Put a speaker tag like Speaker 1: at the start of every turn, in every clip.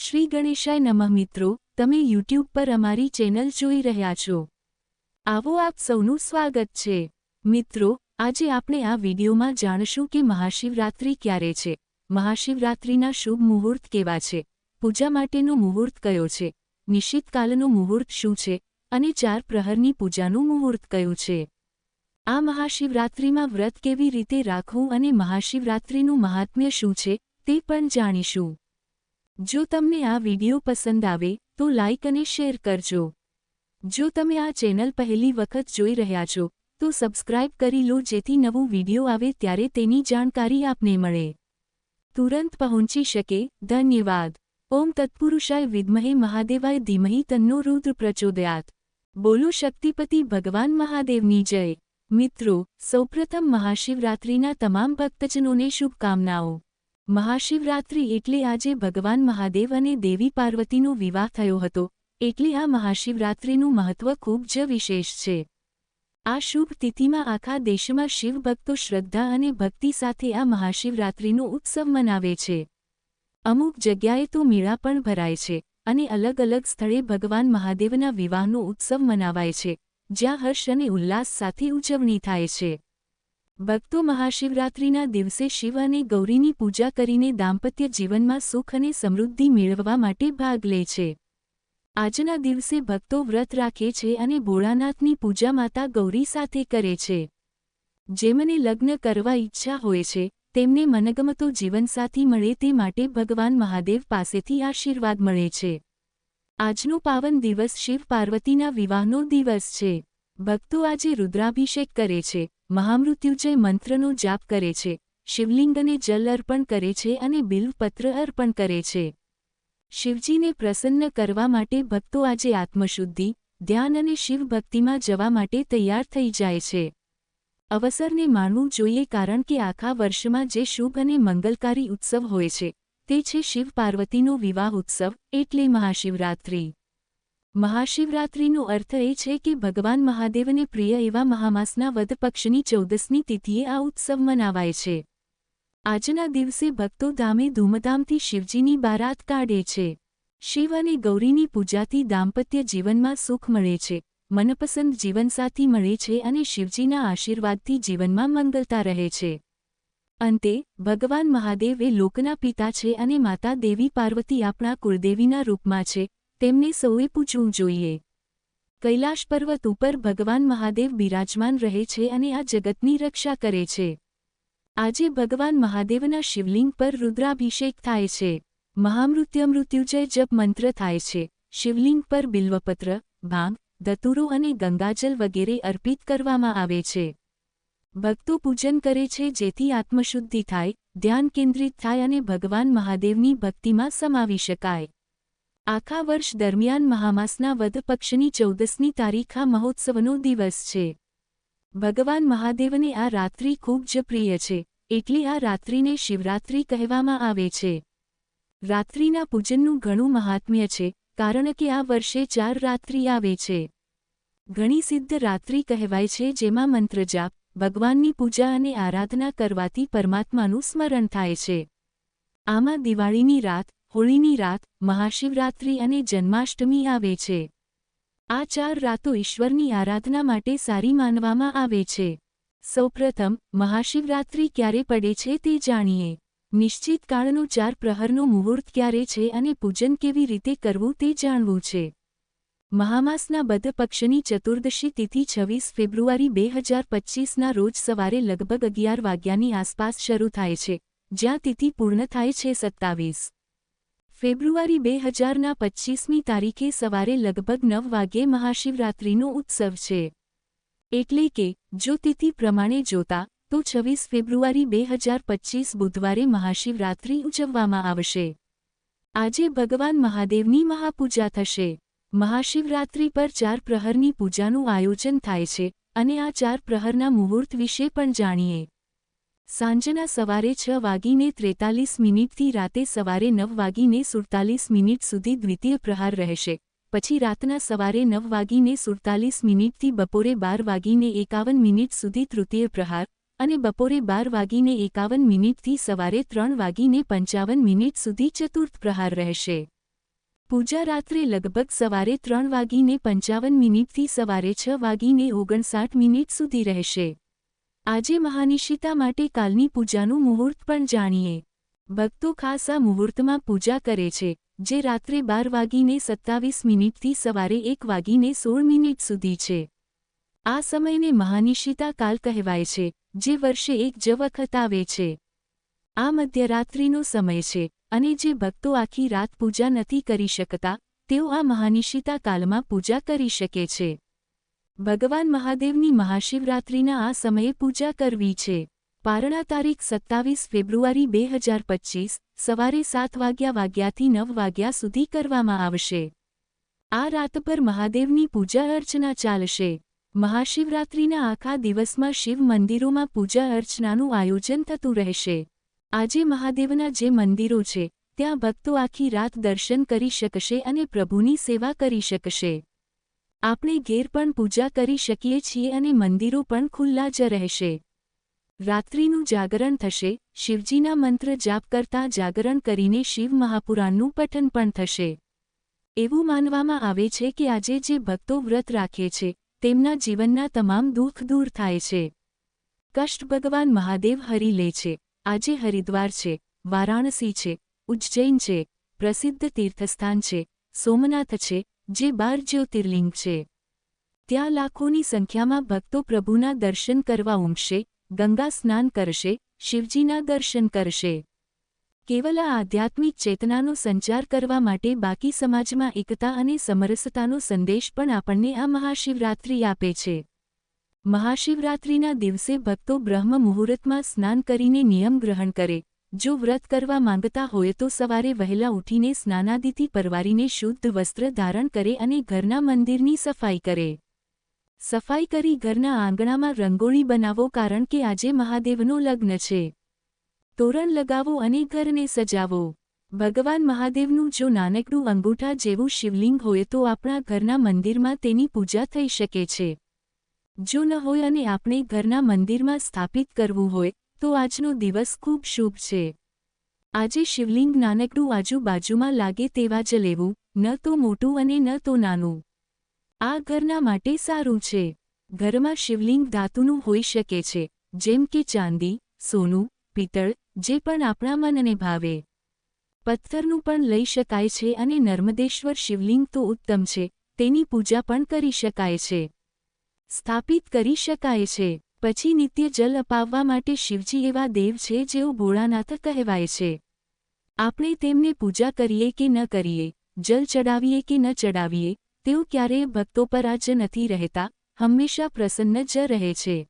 Speaker 1: શ્રી ગણેશાય નમઃ મિત્રો, તમે યુટ્યુબ પર અમારી ચેનલ જોઈ રહ્યા છો. આવો આપ સૌનું સ્વાગત છે. મિત્રો, આજે આપણે આ વિડીયોમાં જાણશું કે મહાશિવરાત્રિ ક્યારે છે. મહાશિવરાત્રિના શુભ મુહૂર્ત કેવા છે? પૂજા માટેનો મુહૂર્ત કયો છે? નિશ્ચિતકાલનો મુહૂર્ત શું છે? અને ચાર પ્રહરની પૂજાનું મુહૂર્ત કયું છે? આ મહાશિવરાત્રિમાં વ્રત કેવી રીતે રાખવું અને મહાશિવરાત્રિનું મહાત્મ્ય શું છે, તે પણ જાણીશું. જો તમને આ વીડિયો પસંદ આવે, તો લાઇક અને શેર કરજો. જો તમે આ ચેનલ પહેલી વખત જોઈ રહ્યા છો, તો સબસ્ક્રાઇબ કરી લો જેથી નવું વીડિયો આવે ત્યારે તેની જાણકારી આપને મળે. તુરંત પહોંચી શકે. ધન્યવાદ. ઓમ તત્પુરુષાય વિદ્મહે મહાદેવાય ધીમહી તન્નો રુદ્ર પ્રચોદયાત. બોલો શક્તિપતિ ભગવાન મહાદેવની જય. મિત્રો, સૌપ્રથમ મહાશિવરાત્રિના તમામ ભક્તજનોને શુભકામનાઓ. મહાશિવરાત્રિ એટલે આજે ભગવાન મહાદેવ અને દેવી પાર્વતીનો વિવાહ થયો હતો, એટલે આ મહાશિવરાત્રિનું મહત્વ ખૂબ જ વિશેષ છે. આ શુભ તિથિમાં આખા દેશમાં શિવભક્તો શ્રદ્ધા અને ભક્તિ સાથે આ મહાશિવરાત્રિનો ઉત્સવ મનાવે છે. અમુક જગ્યાએ તો મેળા પણ ભરાય છે અને અલગ અલગ સ્થળે ભગવાન મહાદેવના વિવાહનો ઉત્સવ મનાવાય છે, જ્યાં હર્ષ અને ઉલ્લાસ સાથે ઉજવણી થાય છે. ભક્તો મહાશિવરાત્રિના દિવસે શિવ અને ગૌરીની પૂજા કરીને દાંપત્ય જીવનમાં સુખ અને સમૃદ્ધિ મેળવવા માટે ભાગ લે છે. આજના દિવસે ભક્તો વ્રત રાખે છે અને ભોળાનાથની પૂજા માતા ગૌરી સાથે કરે છે. જેમને લગ્ન કરવા ઈચ્છા હોય છે, તેમને મનગમતો જીવનસાથી મળે તે માટે ભગવાન મહાદેવ પાસેથી આશીર્વાદ મળે છે. આજનો પાવન દિવસ શિવ પાર્વતીના વિવાહનો દિવસ છે. ભક્તો આજે રુદ્રાભિષેક કરે છે, મહામૃત્યુજય મંત્રનો જાપ કરે છે, શિવલિંગને જલ અર્પણ કરે છે અને બિલ્વપત્ર અર્પણ કરે છે. શિવજીને પ્રસન્ન કરવા માટે ભક્તો આજે આત્મશુદ્ધિ, ધ્યાન અને શિવ ભક્તિમાં જવા માટે તૈયાર થઈ જાય છે. અવસરને માણવું જોઈએ કારણ કે આખા વર્ષમાં જે શુભ અને મંગલકારી ઉત્સવ હોય છે, તે છે શિવ પાર્વતીનો વિવાહ ઉત્સવ, એટલે મહાશિવરાત્રિ. મહાશિવરાત્રિનો અર્થ એ છે કે ભગવાન મહાદેવને પ્રિય એવા મહામાસના વદ પક્ષની ચૌદસની તિથિએ આ ઉત્સવ મનાવાય છે. આજના દિવસે ભક્તો ધામે ધૂમધામથી શિવજીની બારાત કાઢે છે. શિવ અને ગૌરીની પૂજાથી દાંપત્ય જીવનમાં સુખ મળે છે, મનપસંદ જીવનસાથી મળે છે અને શિવજીના આશીર્વાદથી જીવનમાં મંગલતા રહે છે. અંતે, ભગવાન મહાદેવ એ લોકના પિતા છે અને માતા દેવી પાર્વતી આપણા કુળદેવીના રૂપમાં છે તેમને સૌએ પૂછવું જોઈએ. કૈલાશ પર્વત ઉપર ભગવાન મહાદેવ બિરાજમાન રહે છે અને આ જગતની રક્ષા કરે છે. આજે ભગવાન મહાદેવના શિવલિંગ પર રુદ્રાભિષેક થાય છે. મહામૃત્ય મૃત્યુજય જપ મંત્ર થાય છે. શિવલિંગ પર બિલ્વપત્ર, ભાંગ, દતુરો અને ગંગાજલ વગેરે અર્પિત કરવામાં આવે છે. ભક્તો પૂજન કરે છે જેથી આત્મશુદ્ધિ થાય, ધ્યાન કેન્દ્રિત થાય અને ભગવાન મહાદેવની ભક્તિમાં સમાવી શકાય. આખા વર્ષ દરમિયાન મહામાસના વધ પક્ષની ચૌદસની તારીખ આ મહોત્સવનો દિવસ છે. ભગવાન મહાદેવને આ રાત્રિ ખૂબ જ પ્રિય છે, એટલે આ રાત્રિને શિવરાત્રિ કહેવામાં આવે છે. રાત્રિના પૂજનનું ઘણું મહાત્મ્ય છે, કારણ કે આ વર્ષે ચાર રાત્રિ આવે છે. ઘણી સિદ્ધ રાત્રિ કહેવાય છે જેમાં મંત્રજાપ, ભગવાનની પૂજા અને આરાધના કરવાથી પરમાત્માનું સ્મરણ થાય છે. આમાં દિવાળીની રાત હોળીની રાત મહાશિવરાત્રિ અને જન્માષ્ટમી આવે છે. આ ચાર રાતો ઈશ્વરની આરાધના માટે સારી માનવામાં આવે છે. સૌપ્રથમ, મહાશિવરાત્રિ ક્યારે પડે છે તે જાણીએ. નિશ્ચિત કાળનો ચાર પ્રહરનો મુહૂર્ત ક્યારે છે અને પૂજન કેવી રીતે કરવું તે જાણવું છે. મહામાસના બધ પક્ષની ચતુર્દશી તિથિ છવ્વીસ ફેબ્રુઆરી બે હજાર પચ્ચીસના રોજ સવારે લગભગ અગિયાર વાગ્યાની આસપાસ શરૂ થાય છે, જ્યાં તિથિ પૂર્ણ થાય છે સત્તાવીસ. ફેબ્રુઆરી બે હજારના પચ્ચીસમી તારીખે સવારે લગભગ નવ વાગ્યે મહાશિવરાત્રિનો ઉત્સવ છે. એટલે કે, જો તિથિ પ્રમાણે જોતા, તો છવ્વીસ ફેબ્રુઆરી બે હજાર પચ્ચીસ બુધવારે મહાશિવરાત્રિ ઉજવવામાં આવશે. આજે ભગવાન મહાદેવની મહાપૂજા થશે. મહાશિવરાત્રિ પર ચાર પ્રહરની પૂજાનું આયોજન થાય છે, અને આ ચાર પ્રહરના મુહૂર્ત વિશે પણ જાણીએ. સાંજના સવારે છ વાગીને ત્રેતાલીસ મિનિટથી રાતે સવારે નવ વાગીને સુડતાલીસ મિનિટ સુધી દ્વિતીય પ્રહાર રહેશે. પછી રાતના સવારે નવ વાગીને સુડતાલીસ મિનિટથી બપોરે બાર વાગીને એકાવન મિનિટ સુધી તૃતીય પ્રહાર અને બપોરે બાર વાગીને એકાવન મિનિટથી સવારે ત્રણ વાગીને પંચાવન મિનિટ સુધી ચતુર્થ પ્રહાર રહેશે. પૂજા રાત્રે લગભગ સવારે ત્રણ વાગીને પંચાવન મિનિટથી સવારે છ વાગીને ઓગણસાઠ મિનિટ સુધી રહેશે. આજે મહાનિશિતા માટે કાલની પૂજાનું મુહૂર્ત પણ જાણીએ. ભક્તો ખાસ આ મુહૂર્તમાં પૂજા કરે છે, જે રાત્રે બાર વાગીને સત્તાવીસ મિનિટથી સવારે એક વાગીને સોળ મિનિટ સુધી છે. આ સમયને મહાનિશિતા કાલ કહેવાય છે, જે વર્ષે એક જ વખત આવે છે. આ મધ્યરાત્રિનો સમય છે, અને જે ભક્તો આખી રાત પૂજા નથી કરી શકતા, તેઓ આ મહાનિશિતા કાલમાં પૂજા કરી શકે છે. ભગવાન મહાદેવની મહાશિવરાત્રિના આ સમયે પૂજા કરવી છે. પારણા તારીખ સત્તાવીસ ફેબ્રુઆરી બે હજાર પચ્ચીસ સવારે સાત વાગ્યા વાગ્યાથી નવ વાગ્યા સુધી કરવામાં આવશે. આ રાત પર મહાદેવની પૂજા અર્ચના ચાલશે. મહાશિવરાત્રિના આખા દિવસમાં શિવ મંદિરોમાં પૂજા અર્ચનાનું આયોજન થતું રહેશે. આજે મહાદેવના જે મંદિરો છે, ત્યાં ભક્તો આખી રાત દર્શન કરી શકશે અને પ્રભુની સેવા કરી શકશે. આપણે ઘેર પણ પૂજા કરી શકીએ છીએ અને મંદિરો પણ ખુલ્લા જ રહેશે. રાત્રિનું જાગરણ થશે, શિવજીના મંત્ર જાપ કરતા જાગરણ કરીને શિવ મહાપુરાણનું પઠન પણ થશે. એવું માનવામાં આવે છે કે આજે જે ભક્તો વ્રત રાખે છે, તેમના જીવનના તમામ દુઃખ દૂર થાય છે. કષ્ટ ભગવાન મહાદેવ હરી લે છે. આજે હરિદ્વાર છે, વારાણસી છે, ઉજ્જૈન છે, પ્રસિદ્ધ તીર્થસ્થાન છે, સોમનાથ છે જે બાર જ્યોતિર્લિંગ છે. ત્યાં લાખોની સંખ્યામાં ભક્તો પ્રભુના દર્શન કરવા ઉમશે ગંગા સ્નાન કરશે, શિવજીના દર્શન કરશે. કેવલ આ આધ્યાત્મિક ચેતનાનો સંચાર કરવા માટે બાકી સમાજમાં એકતા અને સમરસતાનો સંદેશ પણ આપણને આ મહાશિવરાત્રિ આપે છે. મહાશિવરાત્રિના દિવસે ભક્તો બ્રહ્મ મુહૂર્તમાં સ્નાન કરીને નિયમ ગ્રહણ કરે જો વ્રત કરવા માંગતા હોય તો સવારે વહેલા ઉઠીને સ્નાનાદિથી પરવારીને શુદ્ધ વસ્ત્ર ધારણ કરે અને ઘરના મંદિરની સફાઈ કરે. સફાઈ કરી ઘરના આંગણામાં રંગોળી બનાવો કારણ કે આજે મહાદેવનો લગ્ન છે. તોરણ લગાવો અને ઘરને સજાવો. ભગવાન મહાદેવનું જો નાનકડું અંગૂઠા જેવું શિવલિંગ હોય તો આપણા ઘરના મંદિરમાં તેની પૂજા થઈ શકે છે. જો ન હોય અને આપણે ઘરના મંદિરમાં સ્થાપિત કરવું હોય તો આજનો દિવસ ખૂબ શુભ છે. આજે શિવલિંગ નાનકડું આજુબાજુમાં લાગે તેવા જ લેવું, ન તો મોટું અને ન તો નાનું. આ ઘરના માટે સારું છે. ઘરમાં શિવલિંગ ધાતુનું હોઈ શકે છે, જેમ કે ચાંદી, સોનું, પિત્તળ, જે પણ આપણા મનને ભાવે. પથ્થરનું પણ લઈ શકાય છે અને નર્મદેશ્વર શિવલિંગ તો ઉત્તમ છે, તેની પૂજા પણ કરી શકાય છે. સ્થાપિત કરી શકાય છે. પછી નિત્ય જલ અપાવવા માટે શિવજી એવા દેવ છે જેઓ ભોળાનાથ કહેવાય છે. આપણે તેમને પૂજા કરીએ કે ન કરીએ, જલ ચડાવીએ કે ન ચડાવીએ, તેઓ ક્યારેય ભક્તો પર આજ નથી રહેતા, હંમેશા પ્રસન્ન જ રહે છે.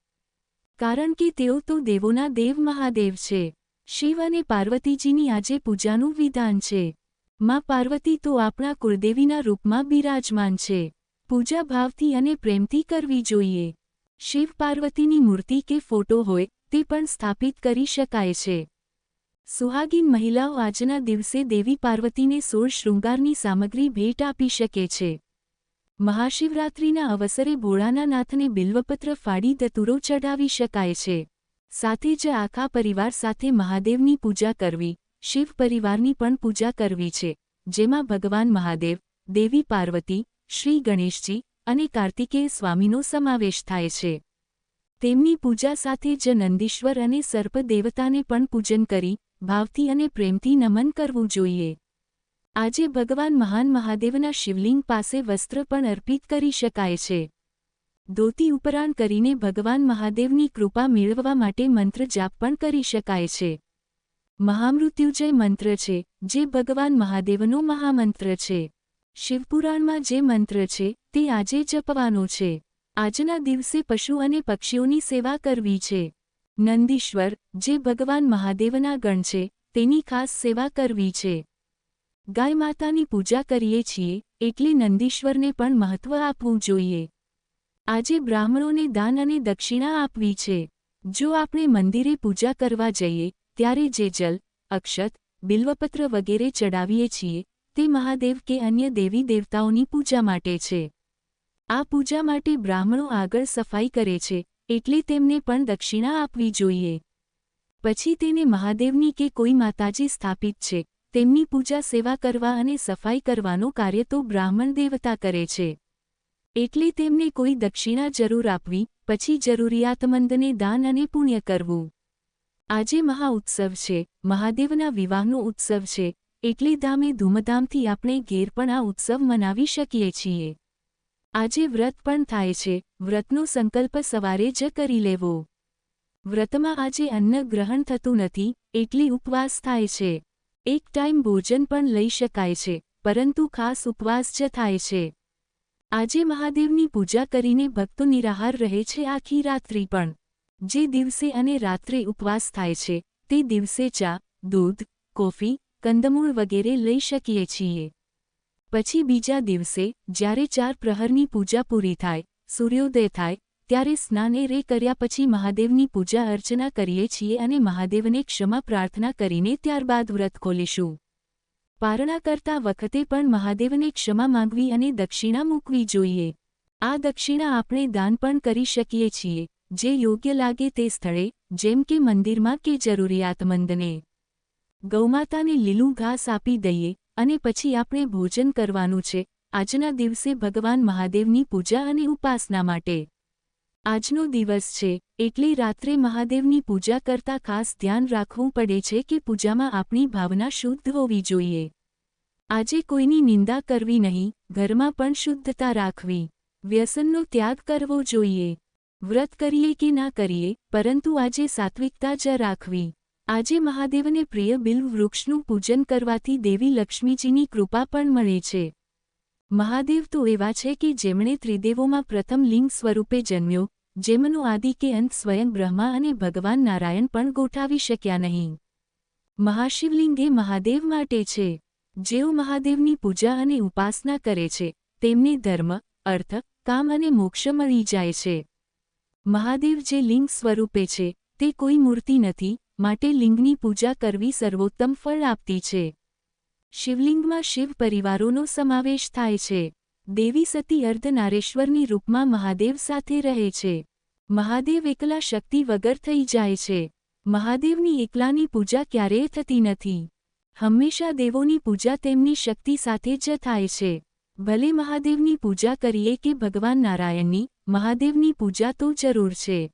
Speaker 1: કારણ કે તેઓ તો દેવોના દેવ મહાદેવ છે. શિવ અને પાર્વતીજીની આજે પૂજાનું વિધાન છે. માં પાર્વતી તો આપણા કુળદેવીના રૂપમાં બિરાજમાન છે. પૂજા ભાવથી અને પ્રેમથી કરવી જોઈએ. શિવ પાર્વતીની મૂર્તિ કે ફોટો હોય તે પણ સ્થાપિત કરી શકાય છે. સુહાગીન મહિલાઓ આજના દિવસે દેવી પાર્વતીને સોળ શૃંગારની સામગ્રી ભેટ આપી શકે છે. મહાશિવરાત્રિના અવસરે ભોળાના નાથને બિલ્વપત્ર ફાડી દતુરો ચઢાવી શકાય છે. સાથે જ આખા પરિવાર સાથે મહાદેવની પૂજા કરવી, શિવ પરિવારની પણ પૂજા કરવી છે. જેમાં ભગવાન મહાદેવ, દેવી પાર્વતી, શ્રી ગણેશજી અને કાર્તિકેય સ્વામીનો સમાવેશ થાય છે. તેમની પૂજા સાથે જ નંદીશ્વર અને સર્પ દેવતાને પણ પૂજન કરી, ભાવથી અને પ્રેમથી નમન કરવું જોઈએ. આજે ભગવાન મહાન મહાદેવના શિવલિંગ પાસે વસ્ત્ર પણ અર્પિત કરી શકાય છે. ધોતી ઉપરાણ કરીને ભગવાન મહાદેવની કૃપા મેળવવા માટે મંત્ર જાપ પણ કરી શકાય છે. મહામૃત્યુજય મંત્ર છે, જે ભગવાન મહાદેવનો મહામંત્ર છે. શિવપુરાણમાં જે મંત્ર છે તે આજે જપવાનો છે. આજના દિવસે પશુ અને પક્ષીઓની સેવા કરવી છે. નંદીશ્વર, જે ભગવાન મહાદેવના ગણ છે, તેની ખાસ સેવા કરવી છે. ગાય માતાની પૂજા કરીએ છીએ, એટલે નંદીશ્વરને પણ મહત્વ આપવું જોઈએ. આજે બ્રાહ્મણોને દાન અને દક્ષિણા આપવી છે. જો આપણે મંદિરે પૂજા કરવા જઈએ, ત્યારે જે જલ, અક્ષત, બિલ્વપત્ર વગેરે ચડાવીએ છીએ, તે મહાદેવ કે અન્ય દેવી દેવતાઓની પૂજા માટે છે. આ પૂજા માટે બ્રાહ્મણો આગળ સફાઈ કરે છે, એટલે તેમને પણ દક્ષિણા આપવી જોઈએ. પછી તેને મહાદેવની કે કોઈ માતાજી સ્થાપિત છે, તેમની પૂજા સેવા કરવા અને સફાઈ કરવાનો કાર્ય તો બ્રાહ્મણ દેવતા કરે છે. એટલે તેમને કોઈ દક્ષિણા જરૂર આપવી, પછી જરૂરિયાતમંદને દાન અને પુણ્ય કરવું. આજે મહાઉત્સવ છે, મહાદેવના વિવાહનો ઉત્સવ છે, એટલે ધામે ધૂમધામથી આપણે ઘેર પણ આ ઉત્સવ મનાવી શકીએ છીએ. આજે વ્રત પણ થાય છે. વ્રતનો સંકલ્પ સવારે જ કરી લેવો. વ્રતમાં આજે અન્ન ગ્રહણ થતું નથી, એટલે ઉપવાસ થાય છે. એક ટાઈમ ભોજન પણ લઈ શકાય છે, પરંતુ ખાસ ઉપવાસ જ થાય છે. આજે મહાદેવની પૂજા કરીને ભક્તો નિરાહાર રહે છે આખી રાત્રિ પણ. જે દિવસે અને રાત્રે ઉપવાસ થાય છે, તે દિવસે ચા, દૂધ, કોફી, કંદમૂળ વગેરે લઈ શકીએ છીએ. પછી બીજા દિવસે, જ્યારે ચાર પ્રહરની પૂજા પૂરી થાય, સૂર્યોદય થાય, ત્યારે સ્નાને રે કર્યા પછી મહાદેવની પૂજા અર્ચના કરીએ છીએ અને મહાદેવને ક્ષમા પ્રાર્થના કરીને ત્યારબાદ વ્રત ખોલીશું. પારણા કરતા વખતે પણ મહાદેવને ક્ષમા માંગવી અને દક્ષિણા મૂકવી જોઈએ. આ દક્ષિણા આપણે દાન પણ કરી શકીએ છીએ, જે યોગ્ય લાગે તે સ્થળે, જેમ કે મંદિરમાં કે જરૂરિયાતમંદને. ગૌમાતાને લીલું ઘાસ આપી દઈએ અને પછી આપણે ભોજન કરવાનું છે, આજના દિવસે ભગવાન મહાદેવની પૂજા અને ઉપાસના માટે. આજનો દિવસ છે, એટલે રાત્રે મહાદેવની પૂજા કરતા ખાસ ધ્યાન રાખવું પડે છે કે પૂજામાં આપણી ભાવના શુદ્ધ હોવી જોઈએ. આજે કોઈની નિંદા કરવી નહીં, ઘરમાં પણ શુદ્ધતા રાખવી. વ્યસનનો ત્યાગ કરવો જોઈએ. વ્રત કરીએ કે ના કરીએ, પરંતુ આજે સાત્વિકતા જ રાખવી. આજે મહાદેવને પ્રિય બિલ્વ વૃક્ષનું પૂજન કરવાથી દેવી લક્ષ્મીજીની કૃપા પણ મળે છે. મહાદેવ તો એવા છે કે જેમણે ત્રિદેવોમાં પ્રથમ લિંગ સ્વરૂપે જન્મ્યો, જેમનો આદિ કે અંત સ્વયં બ્રહ્મા અને ભગવાન નારાયણ પણ ગોઠાવી શક્યા નહીં. મહાશિવલિંગ એ મહાદેવ માટે છે. જેઓ મહાદેવની પૂજા અને ઉપાસના કરે છે, તેમને ધર્મ, અર્થ, કામ અને મોક્ષ મળી જાય છે. મહાદેવ જે લિંગ સ્વરૂપે છે, તે કોઈ મૂર્તિ નથી માટે લિંગની પૂજા કરવી સર્વોત્તમ ફળ આપતી છે. શિવલિંગમાં શિવ પરિવારોનો સમાવેશ થાય છે. દેવી સતી અર્ધનારેશ્વરની રૂપમાં મહાદેવ સાથે રહે છે. મહાદેવ એકલા શક્તિ વગર થઈ જાય છે. મહાદેવની એકલાની પૂજા ક્યારેય થતી નથી. હંમેશા દેવોની પૂજા તેમની શક્તિ સાથે જ થાય છે. ભલે મહાદેવની પૂજા કરીએ કે ભગવાન નારાયણની, મહાદેવની પૂજા તો જરૂર છે.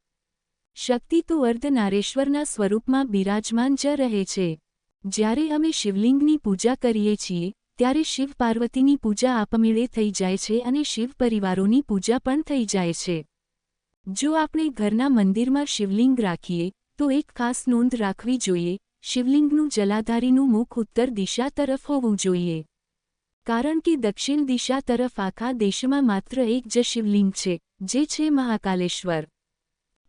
Speaker 1: શક્તિ તો અર્ધનારેશ્વરના સ્વરૂપમાં બિરાજમાન જ રહે છે. જ્યારે અમે શિવલિંગની પૂજા કરીએ છીએ, ત્યારે શિવ પાર્વતીની પૂજા આપમેળે થઈ જાય છે અને શિવ પરિવારોની પૂજા પણ થઈ જાય છે. જો આપણે ઘરના મંદિરમાં શિવલિંગ રાખીએ, તો એક ખાસ નોંધ રાખવી જોઈએ, શિવલિંગનું જલાધારીનું મુખ ઉત્તર દિશા તરફ હોવું જોઈએ. કારણ કે દક્ષિણ દિશા તરફ આખા દેશમાં માત્ર એક જ શિવલિંગ છે, જે છે મહાકાલેશ્વર.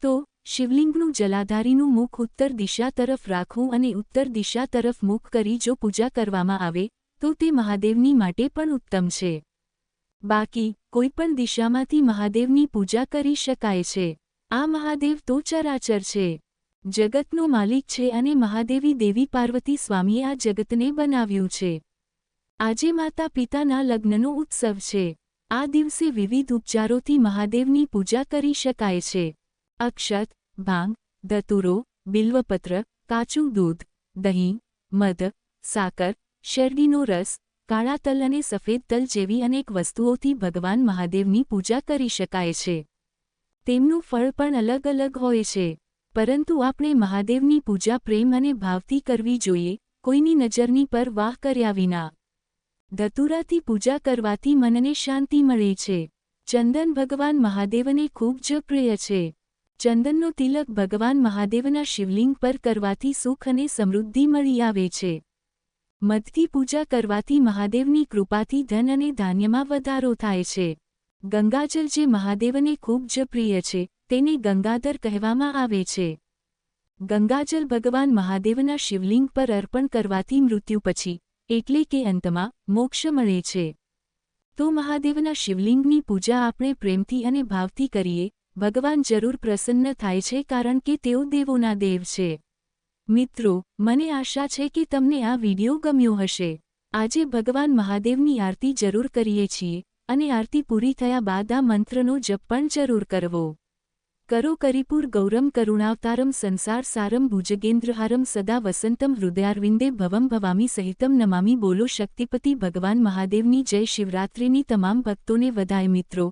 Speaker 1: તો શિવલિંગનું જલાધારીનું મુખ ઉત્તર દિશા તરફ રાખવું અને ઉત્તર દિશા તરફ મુખ કરી જો પૂજા કરવામાં આવે, તો તે મહાદેવની માટે પણ ઉત્તમ છે. બાકી કોઈપણ દિશામાંથી મહાદેવની પૂજા કરી શકાય છે. આ મહાદેવ તો ચરાચર છે. જગતનો માલિક છે અને મહાદેવી દેવી પાર્વતી સ્વામીએ આ જગતને બનાવ્યું છે. આજે માતા પિતાના લગ્નનો ઉત્સવ છે. આ દિવસે વિવિધ ઉપચારોથી મહાદેવની પૂજા કરી શકાય છે. અક્ષત, ભાંગ ધતુરો બિલ્વપત્ર, કાચું દૂધ, દહીં, મધ, સાકર, શેરડીનો રસ, કાળા તલ અને સફેદ તલ જેવી અનેક વસ્તુઓથી ભગવાન મહાદેવની પૂજા કરી શકાય છે. તેમનું ફળ પણ અલગ અલગ હોય છે. પરંતુ આપણે મહાદેવની પૂજા પ્રેમ અને ભાવથી કરવી જોઈએ, કોઈની નજરની પર વાહ કર્યા વિના. ધતુરાથી પૂજા કરવાથી મનને શાંતિ મળે છે. ચંદન ભગવાન મહાદેવને ખૂબ જ પ્રિય છે. ચંદનનો તિલક ભગવાન મહાદેવના શિવલિંગ પર કરવાથી સુખ અને સમૃદ્ધિ મળી આવે છે. મધથી પૂજા કરવાથી મહાદેવની કૃપાથી ધન અને ધાન્યમાં વધારો થાય છે. ગંગાજલ જે મહાદેવને ખૂબ જ પ્રિય છે, તેને ગંગાધર કહેવામાં આવે છે. ગંગાજલ ભગવાન મહાદેવના શિવલિંગ પર અર્પણ કરવાથી મૃત્યુ પછી, એટલે કે અંતમાં, મોક્ષ મળે છે. તો મહાદેવના શિવલિંગની પૂજા આપણે પ્રેમથી અને ભાવથી કરીએ ભગવાન જરૂર પ્રસન્ન થાય છે કારણ કે તેઓ દેવોના દેવ છે. મિત્રો, મને આશા છે કે તમને આ વીડિયો ગમ્યો હશે. આજે ભગવાન મહાદેવની આરતી જરૂર કરીએ છીએ અને આરતી પૂરી થયા બાદ આ મંત્રનો જપ પણ જરૂર કરવો. કરો કરીપુર ગૌરમ કરુણાવતારમ સંસાર સારમ ભુજગેન્દ્રહારમ સદા વસંતમ હૃદયારવિંદે ભવમ ભવામી સહિતમ નમામી બોલો શક્તિપતિ ભગવાન મહાદેવની જય શિવરાત્રિની તમામ ભક્તોને વધાય મિત્રો